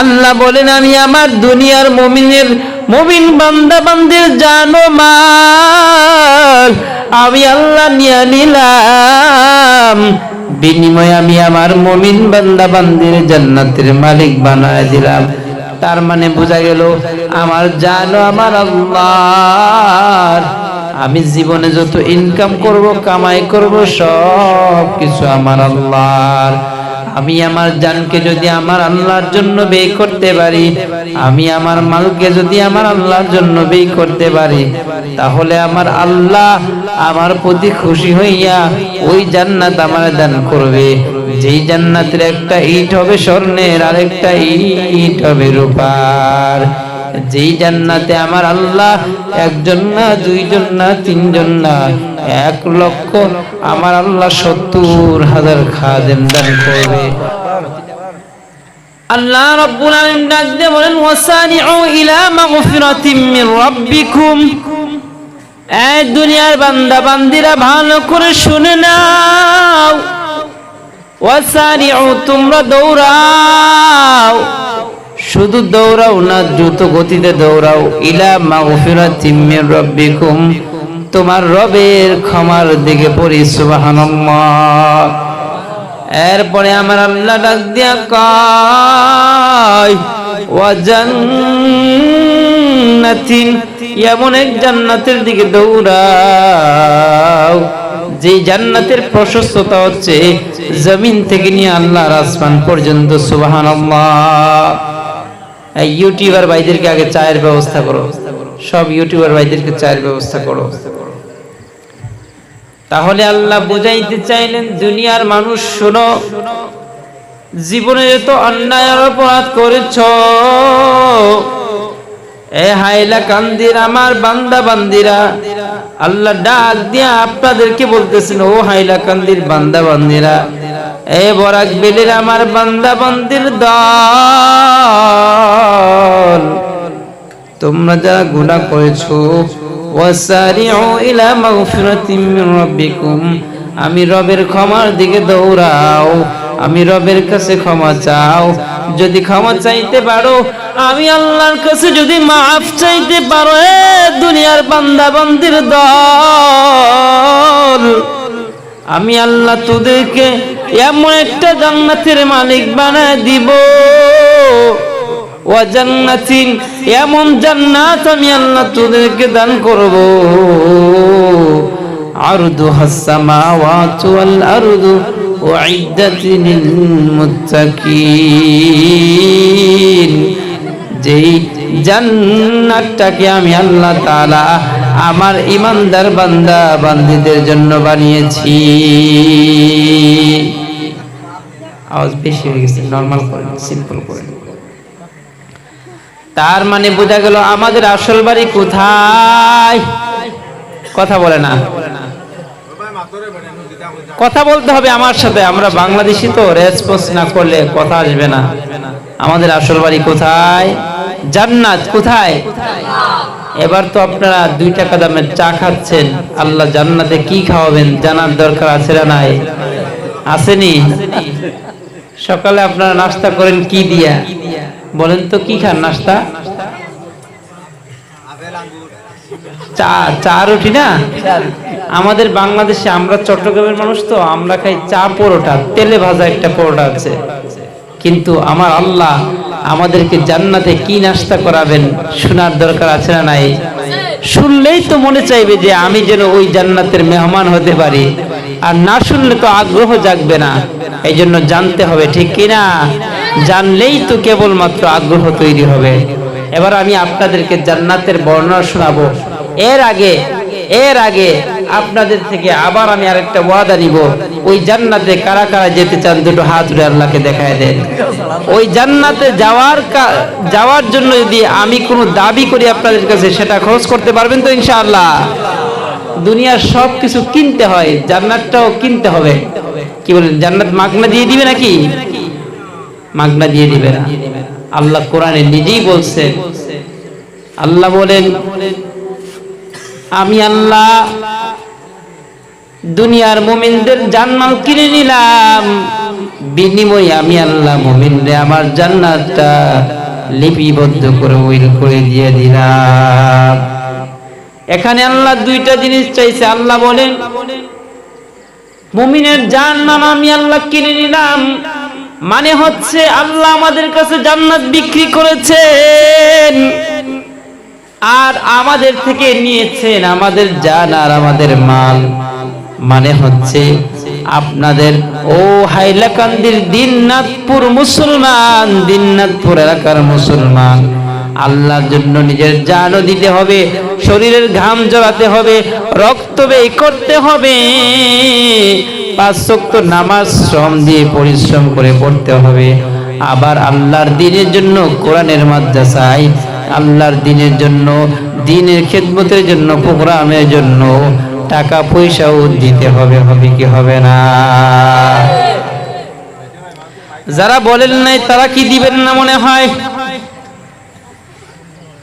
আল্লাহ বলেন, আমি আমার দুনিয়ার মমিনের, মমিন বান্দা বান্দির জানো মাল। আমি আল্লাহ নিয়ে নিলাম। বিনিময়ে আমি আমার মমিন বান্দা বান্দির জান্নাতের মালিক বানায় দিলাম। তার মানে বোঝা গেল, আমার জানো আমার আল্লাহ আমি জীবনে যত ইনকাম করব, কামাই করব সব কিছু আমার আল্লাহর। আমি আমার জানকে যদি আমার আল্লাহর জন্য ব্যয় করতে পারি, আমি আমার মালকে যদি আমার আল্লাহর জন্য ব্যয় করতে পারি, তাহলে আমার আল্লাহ আমার প্রতি খুশি হইয়া ওই জান্নাত আমার দান করবে। যেই জান্নাতের একটা ইট হবে স্বর্ণের, আরেকটা ইট হবে রূপার। যেই জান্নাতে আমার আল্লাহ একজন না, দুইজন না, তিনজন না, এক লক্ষ আমার আল্লাহ সত্তর হাজার খাদেম দান করবে। আল্লাহ রাব্বুল আলামিন ডাক দিয়ে বলেন, ওয়াসানিউ ইলা মাগফিরাতিম মির রাব্বিকুম। এই দুনিয়ার বান্দা বান্দিরা ভালো করে শুনে নাও। ওয়াসানিউ, তোমরা দৌড়াও। শুধু দৌড়াও না, দ্রুত গতিতে দৌড়াও। ইলা তোমার রবের ক্ষমার দিকে এরপরে আমার আল্লাহ ডাক দিয়া কয় এমন এক জান্নাতের দিকে দৌড়াও যে জান্নাতের প্রশস্ততা হচ্ছে জমিন থেকে নিয়ে আল্লাহর আসমান পর্যন্ত, সুবহানাল্লাহ। ইউটিউবার ভাইদেরকে আগে চায়ের ব্যবস্থা করো। সব ইউটিউবার ভাইদেরকে চায়ের ব্যবস্থা করো। তাহলে আল্লাহ বুঝাইতে চাইলেন, দুনিয়ার মানুষ শোনো জীবনে যত অন্যায় অপরাধ করেছ। এ হাইলা কান্দির আমার বান্দা বান্দিরা, আল্লাহ ডাক দিয়া আপনাদেরকে বলতেছেন, ও হাইলা কান্দির বান্দা বান্দিরা, এ বরাক বেলের আমার বান্দা বান্দির দল। তোমরা যারা গুনাহ করেছ, ওয়াসারিউ ইলা মাগফিরাতিম মির রাব্বিকুম, আমি রবের ক্ষমার দিকে দৌড়াও, আমি রবের কাছে ক্ষমা চাও। যদি ক্ষমা চাইতে পারো, আমি আল্লাহর কাছে যদি মাফ চাইতে পারো এ দুনিয়ার বান্দা বান্দির দল, আমি আল্লাহ তোদেরকে এমন একটা জান্নাতের মালিক বানায় দিব। ওয়া জান্নাতিন, এমন জান্নাত আমি আল্লাহ তোদেরকে দান করব। আরদু হাসসামাওয়াতু ওয়াল আরদু উইদ্দাত লিল মুত্তাকিন। যেই জান্নাতটাকে আমি আল্লাহ তাআলা আমার ইমানদার বান্দা বান্দীদের জন্য বানিয়েছি। আওয়াজ বেশি হয়ে গেছে, নরমাল করেন সিম্পল করেন তার মানে বোঝা গেল আমাদের আসল বাড়ি কোথায়? কথা বলে না। কথা বলতে হবে আমার সাথে, আমরা বাংলাদেশি তো রেসপন্স না করলে কথা আসবে না। আমাদের আসল বাড়ি কোথায়? জান্নাত কোথায়? এবার তো আপনারা দুই টাকা দামের চা খাচ্ছেন, আল্লাহ জান্নাতে কি খাওয়াবেন জানার দরকার আছে না নাই? আসেনি? সকালে আপনারা নাস্তা করেন কি দিয়া? বলেন তো কি খান নাস্তা? চা চা রুটি না? আমাদের বাংলাদেশে আমরা চট্টগ্রামের মানুষ তো আমরা খাই চা পরোটা তেলে ভাজা একটা পরোটা আছে। কিন্তু আমার আল্লাহ আমাদেরকে জান্নাতে কি নাস্তা করাবেন শোনার দরকার আছে না নাই? শুনলেই তো মনে চাইবে যে আমি যেন ওই জান্নাতের মেহমান হতে পারি। আর না শুনলে তো আগ্রহ জাগবে না। এই জন্য জানতে হবে ঠিক কিনা? জানলেই তো কেবলমাত্র আগ্রহ তৈরি হবে। এবার আমি আপনাদেরকে জান্নাতের বর্ণনা শোনাবো। এর আগে এর আগে আপনাদের থেকে আবার আমি আরেকটা ওয়াদা নিব। ওই জান্নাতে কারা কারা যেতে চান দুটো হাত উঠে আল্লাহকে দেখায় দেন। ওই জান্নাতে যাওয়ার যাওয়ার জন্য যদি আমি কোনো দাবি করি আপনাদের কাছে, সেটা খরচ করতে পারবেন তো ইনশাআল্লাহ? দুনিয়ার সব কিছু কিনতে হয়, জান্নাতটাও কিনতে হবে। কি বলেন, জান্নাত মাগনা দিয়ে দিবে নাকি? মাগনা দিয়ে দিবে না। আল্লাহ কোরআনে নিজেই বলছে, আল্লাহ বলেন, আমি আল্লাহ দুনিয়ার মুমিনদের জান্নাত কিনে নিলাম, বিনিময়ে আমি আল্লাহ মুমিন রে আমার জান্নাতটা লিপিবদ্ধ করে উইল করে দিয়ে দিলাম। এখানে আল্লাহ দুইটা জিনিস চাইছে, আল্লাহ বলেন, মুমিনের জান্নাত আমি আল্লাহ কিনে নিলাম মানে হচ্ছে আল্লাহ আমাদের কাছে জান্নাত বিক্রি করেছেন। আর আমাদের থেকে নিয়েছেন আমাদের জান আর আমাদের মাল। মানে হচ্ছে আপনাদের, ও হাইলাকান্দির দিননাথপুর মুসলমান, দিননাথপুর এলাকার মুসলমান। আল্লাহর জন্য নিজের জানও দিতে হবে, শরীরের ঘাম জড়াতে হবে, রক্ত ব্যয় করতে হবে। পাঁচ শক্ত নামাজ, শ্রম দিয়ে পরিশ্রম করে পড়তে হবে। আবার আল্লাহর দিনের জন্য কোরআনের মাদ্রাসায়, আল্লাহর দিনের জন্য, দিনের খেদমতের জন্য, প্রোগ্রামের জন্য টাকা পয়সাও দিতে হবে হবে কি হবে না? যারা বলেন নাই তারা কি দিবেন না মনে হয়?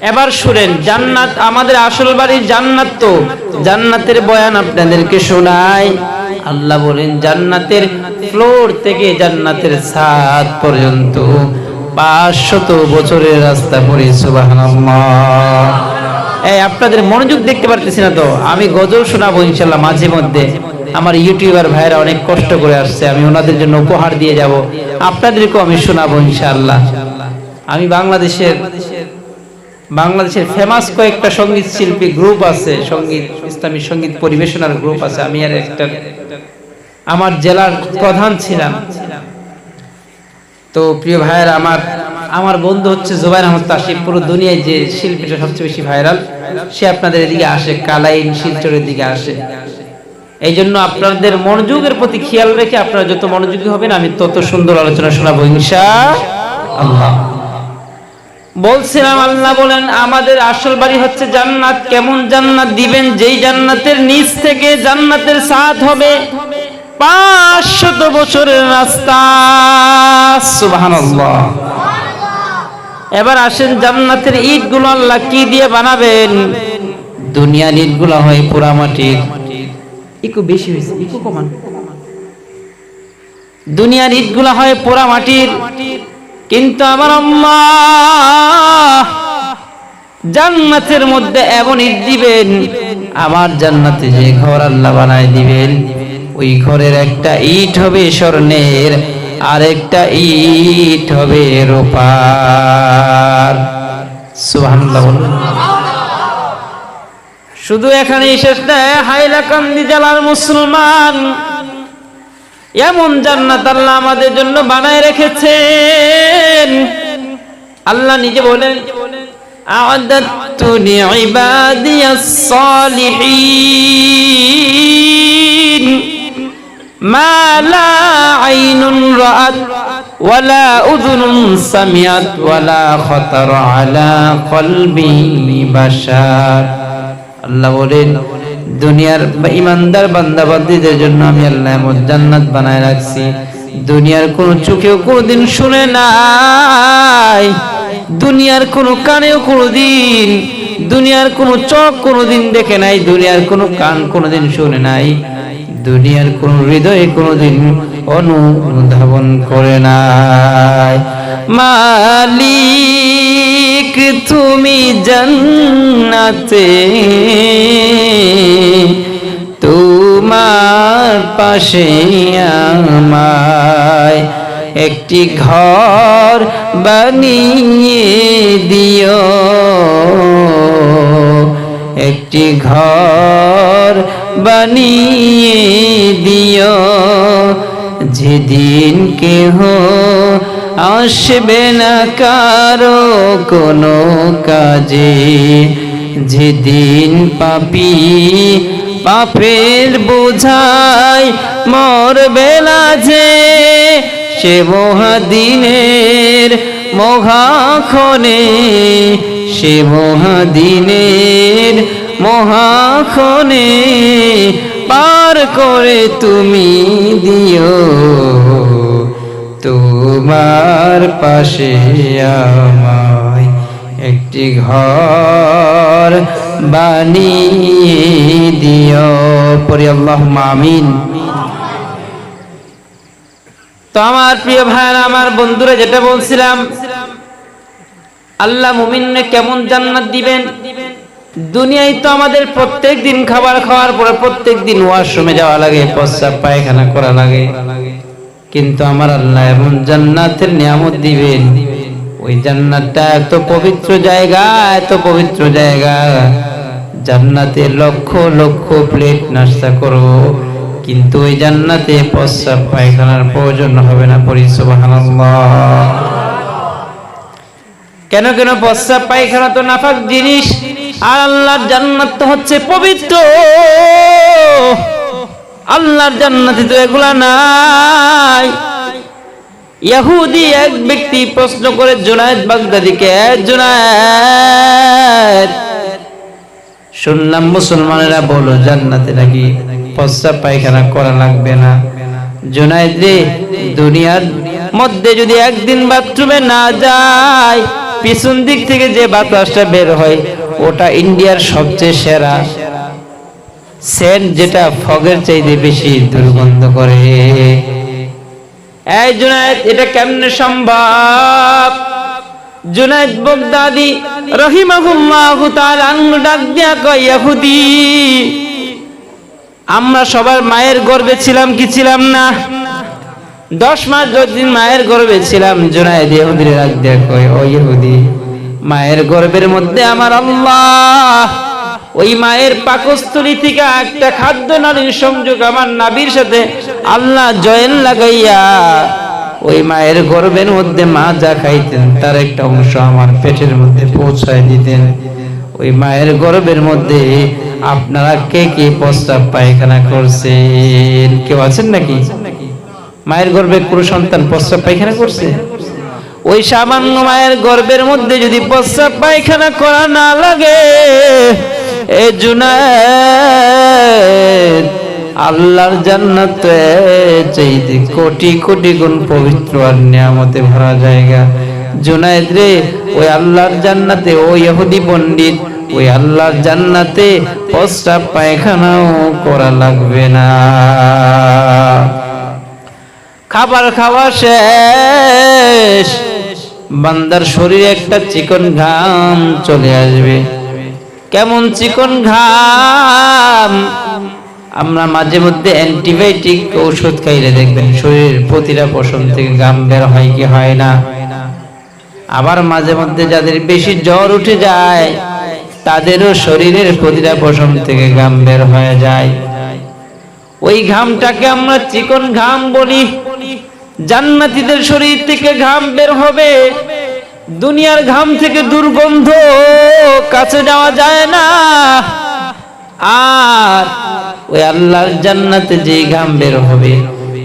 এবার শুনেন, জান্নাত আমাদের আসল বাড়ি জান্নাত তো। জান্নাতের বয়ান আপনাদেরকে শোনাই। আল্লাহ বলেন, জান্নাতের ফ্লোর থেকে জান্নাতের ছাদ পর্যন্ত পাঁচশত বছরের রাস্তা পড়ি, সুবহানাল্লাহ। এই, আপনাদের মনোযোগ দেখতে পারতেছি না তো? আমি গজল শোনাবো ইনশাল্লাহ মাঝে মধ্যে। আমার ইউটিউবার ভাইরা অনেক কষ্ট করে আসছে, আমি ওনাদের জন্য উপহার দিয়ে যাব। আপনাদেরকেও আমি শোনাবো ইনশাল্লাহ। আমি বাংলাদেশের বাংলাদেশের ফেমাস কয়েকটা সংগীত শিল্পী গ্রুপ আছে, সংগীত, ইসলামী সংগীত পরিবেশনার গ্রুপ আছে, আমি আর একটা, আমার জেলার প্রধান ছিলাম। তো প্রিয় ভাইয়ের, আমার আমার বন্ধু হচ্ছে জুবাইর আহমদ তাসিফ পুরো দুনিয়ায় যে শিল্পীটা সবচেয়ে বেশি ভাইরাল, সে আপনাদের এদিকে আসে, কালাইন শিলচরের দিকে আসে। এই জন্য আপনাদের মনোযোগের প্রতি খেয়াল রেখে আপনারা যত মনোযোগী হবেন, আমি তত সুন্দর আলোচনা শোনাবো, ইনশা আল্লাহ। বলছিলাম আল্লাহ বলেন আমাদের আসল বাড়ি হচ্ছে জান্নাত। কেমন জান্নাত দিবেন? যেই জান্নাতের নিচ থেকে জান্নাতের সাথ হবে। পাঁচশত বছরের রাস্তা। সুবহানাল্লাহ। এবার আসেন জান্নাতের ইটগুলো আল্লাহ কি দিয়ে বানাবেন? দুনিয়ার ইটগুলো হয় পোড়া মাটির। একটু বেশি হয়েছে একটু কমান। দুনিয়ার ইটগুলো হয় পোড়া মাটির। কিন্তু আমার আল্লাহ জান্নাতের মধ্যে এমন ইট দিবেন, আমার জান্নাতে যে ঘর আল্লাহ বানায় দিবেন, ওই ঘরের একটা ইট হবে স্বর্ণের আর একটা ইট হবে রোপার। সুবহানাল্লাহ শুধু এখানে শেষ নয়, হাইলাকান্দি জেলার মুসলমান এমন জান্নাত আল্লাহ আমাদের জন্য বানায় রেখেছেন। আল্লাহ নিজে বলেন আদাত্তু লিইবাদিয়াস সালিহিন মা লা আইনুন রাআত ওয়ালা উযুনুন সামিআত ওয়ালা খাতার আলা কলবি বাশার। আল্লাহ বলেন দুনিয়ার ইমানদার বান্দাবাদীদের জন্য আমি আল্লাহ এমন জান্নাত বানায় রাখছি। দুনিয়ার কোন চোখেও কোনোদিন শুনে নাই। দুনিয়ার কোনো কানেও কোনোদিন, দুনিয়ার কোনো চোখ কোনোদিন দেখে নাই, দুনিয়ার কোনো কান কোনোদিন শুনে নাই। দুনিয়ার কোন হৃদয়ে কোনোদিন অনুধাবন করে নাই। মালিক তুমি জান্নাতে। তোমার পাশে আমায় একটি ঘর বানিয়ে দিও। একটি ঘর বানিয়ে দিও। যেদিন কেহ আসবে না কারও কোনো কাজে, যেদিন পাপি পাপের বোঝাই মর বেলা যে সে মহাদিনের মহাক্ষণে, সে মহাদিনের মহাক্ষণে পার করে তুমি দিও, তোমার পাশে আমায় একটি ঘর বানিয়ে দিও। পরি আল্লাহ আমিন। তো আমার প্রিয় ভাইয়ের, আমার বন্ধুরা, যেটা বলছিলাম, আল্লাহ মুমিনকে কেমন জান্নাত দিবেন? দুনিয়ায় তো আমাদের প্রত্যেক দিন খাবার খাওয়ার পরে প্রত্যেক দিন ওয়াশরুমে যাওয়া লাগে, প্রস্রাব, পায়খানা করা লাগে। কিন্তু আমার আল্লাহ এমন জান্নাতের নিয়ামত দিবেন। ওই জান্নাতটা এত পবিত্র জায়গা, এত পবিত্র জায়গা। জান্নাতে লক্ষ লক্ষ প্লেট নাস্তা করব। কিন্তু ওই জান্নাতে প্রস্রাব, পায়খানার প্রয়োজন হবে না পরি কেন কেন প্রস্রাব, পায়খানা তো নাফাক জিনিস। আর আল্লাহর জান্নাত তো হচ্ছে পবিত্র। আল্লাহর জান্নাতে তো এগুলা নাই। ইহুদি এক ব্যক্তি প্রশ্ন করে, জুনায়েদ বাগদাদিকে, "এ জুনায়েদ, শুনলাম মুসলমানেরা বলো, জান্নাতে নাকি প্রস্রাব পায়খানা করা লাগবে না? জুনায়েদ রে, দুনিয়ার মধ্যে যদি একদিন বাথরুমে না যায়, পিছন দিক থেকে যে বাতাসটা বের হয় ওটা ইন্ডিয়ার সবচেয়ে সেরা। সেন্ট যেটা ফগের চাইতে বেশি দুর্গন্ধ করে। এই জুনায়েদ, এটা কেমনে সম্ভব? জুনায়েদ বগদাদি রহিমাহুল্লাহু তাআলা আঙ্গুল ডাক দিয়া কয়, ইহুদি, আমরা সবার মায়ের গর্বে ছিলাম কি ছিলাম না? দশ মাস দশ দিন মায়ের গর্বে ছিলাম, জুনায়েদ ইহুদির ডাক দিয়া কয়, ও ইহুদি মায়ের গর্ভের মধ্যে আমার আল্লাহ। ওই মায়ের পাকস্থলী থেকে একটা খাদ্য নালীর সংযোগ আমার নাবির সাথে আল্লাহ জয়েন লাগাইয়া ওই মায়ের গর্ভের মধ্যে মা যা খাইতেন, তার একটা অংশ আমার পেটের মধ্যে পৌঁছায় দিতেন। ওই মায়ের গর্ভের মধ্যে আপনারা কে কে প্রস্তাব পায়খানা করছেন? কেউ আছেন নাকি? মায়ের গর্ভে কোনো সন্তান প্রস্তাব পায়খানা করছে? ওই সামান্য মায়ের গর্বের মধ্যে যদি প্রস্রাব পায়খানা করা না লাগে, এ আল্লাহর জান্নাত চাইতে কোটি কোটি গুণ পবিত্র আর নিয়ামতে ভরা জায়গা। জুনায়েদ রে, ওই আল্লাহর জান্নাতে ওই ইহুদি পণ্ডিত, ওই আল্লাহর জান্নাতে প্রস্রাব পায়খানাও করা লাগবে না। খাবার খাওয়া শেষ। বান্দার শরীরে একটা চিকন ঘাম চলে আসবে। কেমন চিকন ঘাম? আমরা মাঝে মধ্যে অ্যান্টিবায়োটিক ঔষধ খাইলে দেখবেন শরীরের প্রতিটা পশম থেকে ঘাম বের হয় কি হয় না? আবার মাঝে মধ্যে যাদের বেশি জ্বর উঠে যায়, তাদেরও শরীরের প্রতিটা পশম থেকে ঘাম বের হয়ে যায়। ওই ঘামটাকে আমরা চিকন ঘাম বলি। জান্নাতীদের শরীর থেকে ঘাম বের হবে। দুনিয়ার ঘাম থেকে দুর্গন্ধ কাছে যাওয়া যায় না। আর ওই আল্লাহর জান্নাতে যে ঘাম বের হবে,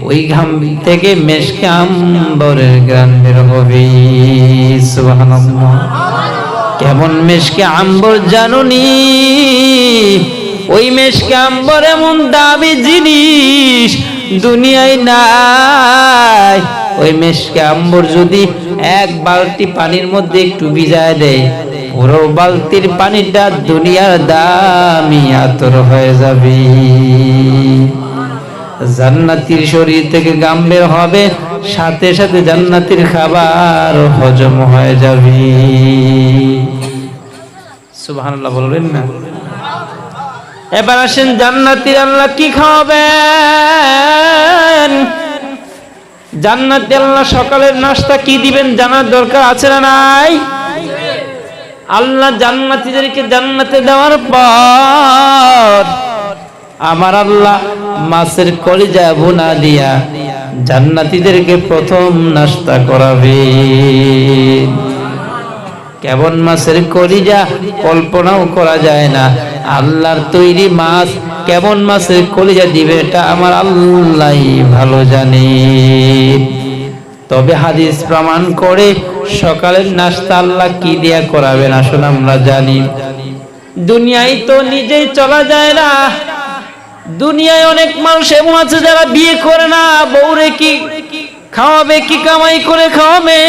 ওই ঘাম থেকে মেশকে আম্বরের গ্রাম বের হবে। কেমন মেশকে আম্বর জানুনি? ওই মেশকে আম্বর এমন দামি জিনিস দুনিয়ায় নাই। ওই মেশকে আম্বর যদি এক বালতি পানির মধ্যে একটু ভিজায় দেয়, পুরো বালতির পানিটা দুনিয়ার দামি আতর হয়ে যাবে। জান্নাতির শরীর থেকে গাম বের হবে, সাথে সাথে জান্নাতির খাবার হজম হয়ে যাবে। সুবহানাল্লাহ বলবেন না? এবার আসেন জান্নাতির আল্লাহ কি খাওয়াবেন? জান্নাতি আল্লাহ সকালের নাস্তা কি দিবেন জানার দরকার আছে না নাই? আল্লাহ জান্নাতীদেরকে জান্নাতে দেওয়ার পর আমার আল্লাহ মাছের কলিজা ভুনা দিয়া জান্নাতীদেরকে প্রথম নাস্তা করাবে কেমন মাছের কলিজা? কল্পনাও করা যায় না। আল্লাহর তৈরি মাছ কেমন মাছের কলিজা দিবে, এটা আমার আল্লাহ ভালো জানে। তবে হাদিস প্রমাণ করে, সকালের নাস্তা আল্লাহ কি দিয়া করাবেন আসলে আমরা জানি। দুনিয়ায় তো নিজেই চলা যায় না। দুনিয়ায় অনেক মানুষ এমন আছে যারা বিয়ে করে না, বউরে কি খাওয়াবে, কি কামাই করে খাওয়াবে?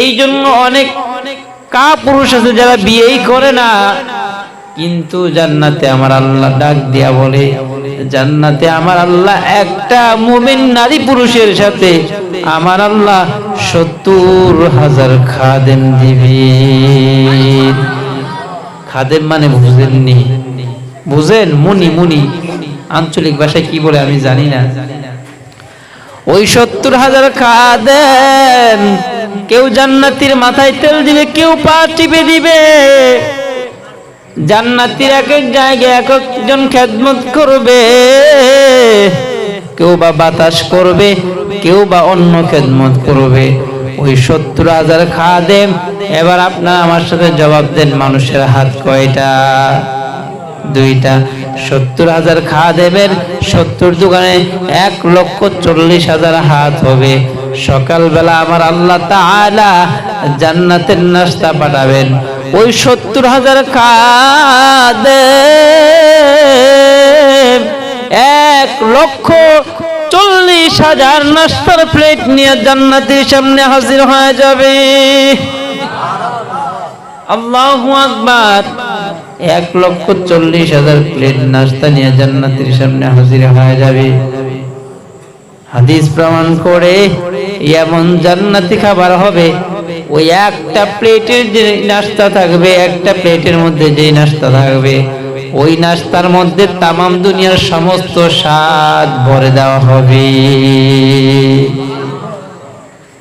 এই জন্য অনেক কা পুরুষ আছে যারা বিয়েই করে না। কিন্তু জান্নাতে আমার আল্লাহ ডাক দিয়া বলে, জান্নাতে আমার আল্লাহ একটা মুমিন নারী পুরুষের সাথে আমার আল্লাহ সত্তর হাজার খাদেম দিবি খাদেম মানে বুঝেননি। বুঝেন? মুনি মুনি। আঞ্চলিক ভাষায় কি বলে আমি জানি না। ওই সত্তর হাজার খাদেম কেউ জান্নাতির মাথায় তেল দিবে, কেউ পা টিপে দিবে। জান্নাতির এক এক জায়গায় এক একজন খেদমত করবে। কেউ বা বাতাস করবে, কেউ বা অন্য খেদমত করবে। ওই সত্তর হাজার খাদেম, এবার আপনার আমার সাথে জবাব দেন, মানুষের হাত কয়টা? দুইটা। সত্তর হাজার খাদেমের সত্তর দোকানে এক লক্ষ চল্লিশ হাজার হাত হবে। সকালবেলা আমার আল্লাহ তাআলা জান্নাতের নাস্তা পাঠাবেন। ওই সত্তর হাজার খাদেম এক লক্ষ চল্লিশ হাজার নাস্তার প্লেট নিয়ে জান্নাতের সামনে হাজির হয়ে যাবে। আল্লাহু এক লক্ষ চল্লিশ হাজার প্লেট নাস্তা নিয়ে জান্নাতের সামনে হাজির হয়ে যাবে। হাদিস প্রমাণ করে এমন জান্নাতি খাবার হবে। ওই একটা প্লেটের যে নাস্তা থাকবে, একটা প্লেটের মধ্যে যে নাস্তা থাকবে, ওই নাস্তার মধ্যে তামাম দুনিয়ার সমস্ত স্বাদ ভরে দেওয়া হবে।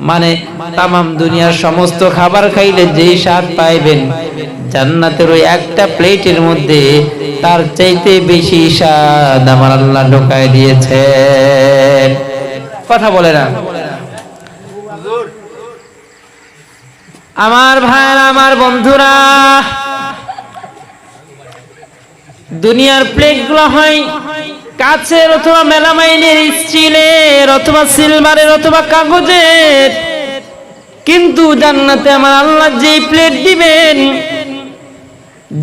মানে তামাম দুনিয়ার সমস্ত খাবার খাইলে যেই স্বাদ পাইবেন, জান্নাতের ওই একটা প্লেটের মধ্যে তার চাইতে বেশি স্বাদ আমার আল্লাহ ঢোকায় দিয়েছে কথা বলে না। আমার ভাইরা আমার বন্ধুরা, দুনিয়ার প্লেটগুলো হয় কাছের অথবা মেলামাইনের স্টিলের অথবা সিলভারের অথবা কাগজের। কিন্তু জান্নাতে আমার আল্লাহ যেই প্লেট দিবেন,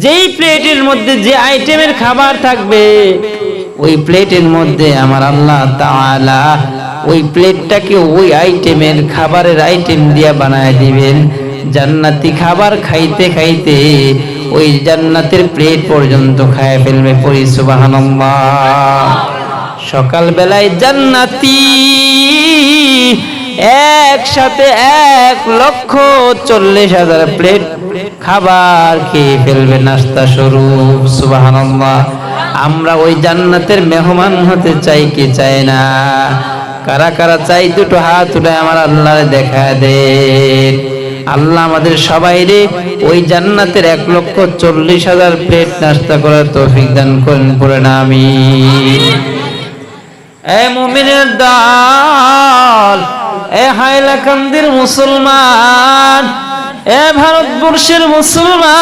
যেই প্লেটের মধ্যে যে আইটেমের খাবার থাকবে, ওই প্লেটের মধ্যে আমার আল্লাহ তাআলা ওই প্লেটটাকে ওই আইটেমের খাবারের আইটেম দিয়ে বানায় দিবেন। জান্নাতি খাবার খাইতে খাইতে ওই জান্নাতের প্লেট পর্যন্ত খায় ফেলবে পরি সকাল বেলায় জান্নাতি একসাথে এক লক্ষ চল্লিশ হাজার প্লেট খাবার খেয়ে ফেলবে নাস্তা স্বরূপ, সুবহানাল্লাহ। আমরা ওই জান্নাতের মেহমান হতে চাই কি চাই না? কারা কারা চাই দুটো হাত উঠে আমার আল্লাহ দেখা দেন আল্লাহ আমাদের সবাই রে ওই জান্নাতের এক লক্ষ চল্লিশ হাজার প্লেট নাস্তা করার তৌফিক দান করেন পড়ে না আমি এ মুমিনের দল, এ হাইলাকান্দির মুসলমান, এ ভারতবর্ষের মুসলমান।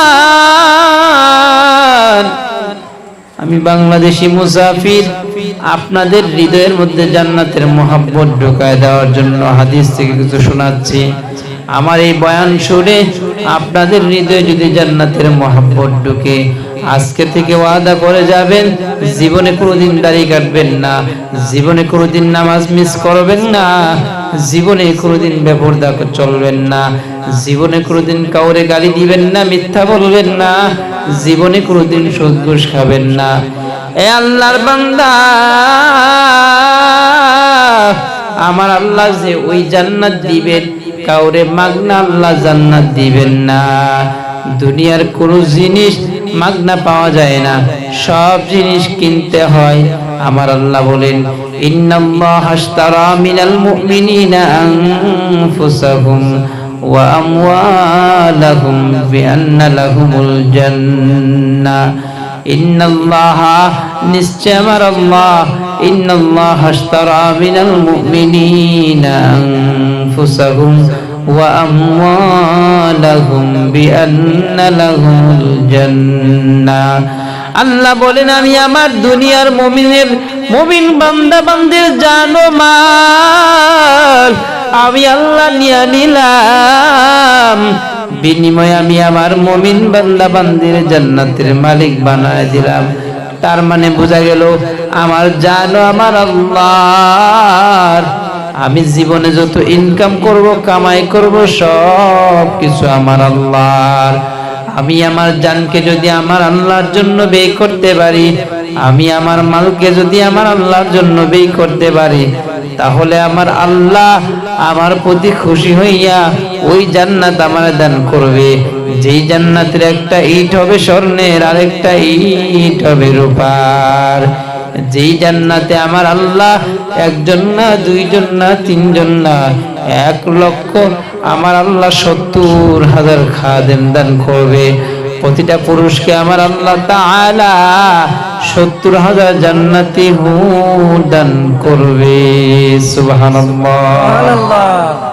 আমি বাংলাদেশি মুসাফির আপনাদের হৃদয়ের মধ্যে জান্নাতের মোহাব্বত ঢোকায় দেওয়ার জন্য হাদিস থেকে কিছু শোনাচ্ছি। আমার এই বয়ান শুনে আপনাদের হৃদয়ে যদি জান্নাতের মোহাব্বত ঢুকে, আজকে থেকে ওয়াদা করে যাবেন, জীবনে কোনোদিন দাড়ি কাটবেন না, জীবনে কোনোদিন নামাজ মিস করবেন না, জীবনে কোনোদিন বেপরদা চলবেন না, জীবনে কোনোদিন কাউরে গালি দিবেন না, মিথ্যা বলবেন না, জীবনে কোনোদিন সুদ ঘুষ খাবেন না। এ আল্লাহর বান্দা, আমার আল্লাহ যে ওই জান্নাত দিবেন, কাউরে মাগনা আল্লাহ জান্নাত দিবেন না। দুনিয়ার কোন জিনিস মাগনা পাওয়া যায় না, সব জিনিস কিনতে হয়। আমার আল্লাহ বলেন, ইন্নাল্লাহ আশতারা মিনাল মুমিনিনা আনফুসাহুম ওয়া আমওয়ালাহুম বিআন্না লাহুমুল জান্নাহ। আল্লাহ বলেন, আমি আমার দুনিয়ার মমিনের, মমিন বান্দা বান্দির জানো মাল, আমি আল্লাহ নিয়ে নিলাম। বিনিময়ে আমি আমার মমিন বান্দা বান্দির জান্নাতের মালিক বানায় দিলাম। তার মানে বোঝা গেল, আমার জানো আমার আল্লাহর। আমি জীবনে যত ইনকাম করব, কামাই করব, সব কিছু আমার আল্লাহর। আমি আমার জানকে যদি আমার আল্লাহর জন্য ব্যয় করতে পারি, আমি আমার মালকে যদি আমার আল্লাহর জন্য ব্যয় করতে পারি, তাহলে আমার আল্লাহ আমার প্রতি খুশি হইয়া ওই জান্নাত আমার দান করবে। যেই জান্নাতের একটা ইট হবে স্বর্ণের, আরেকটা ইট হবে রূপার। যেই জান্নাতে আমার আল্লাহ একজন না, দুইজন না, তিনজন না, এক লক্ষ আমার আল্লাহ সত্তর হাজার খাদেম দান করবে। প্রতিটা পুরুষকে আমার আল্লাহ তাআলা সত্তর হাজার জান্নাতি হুদান করবে আল্লাহ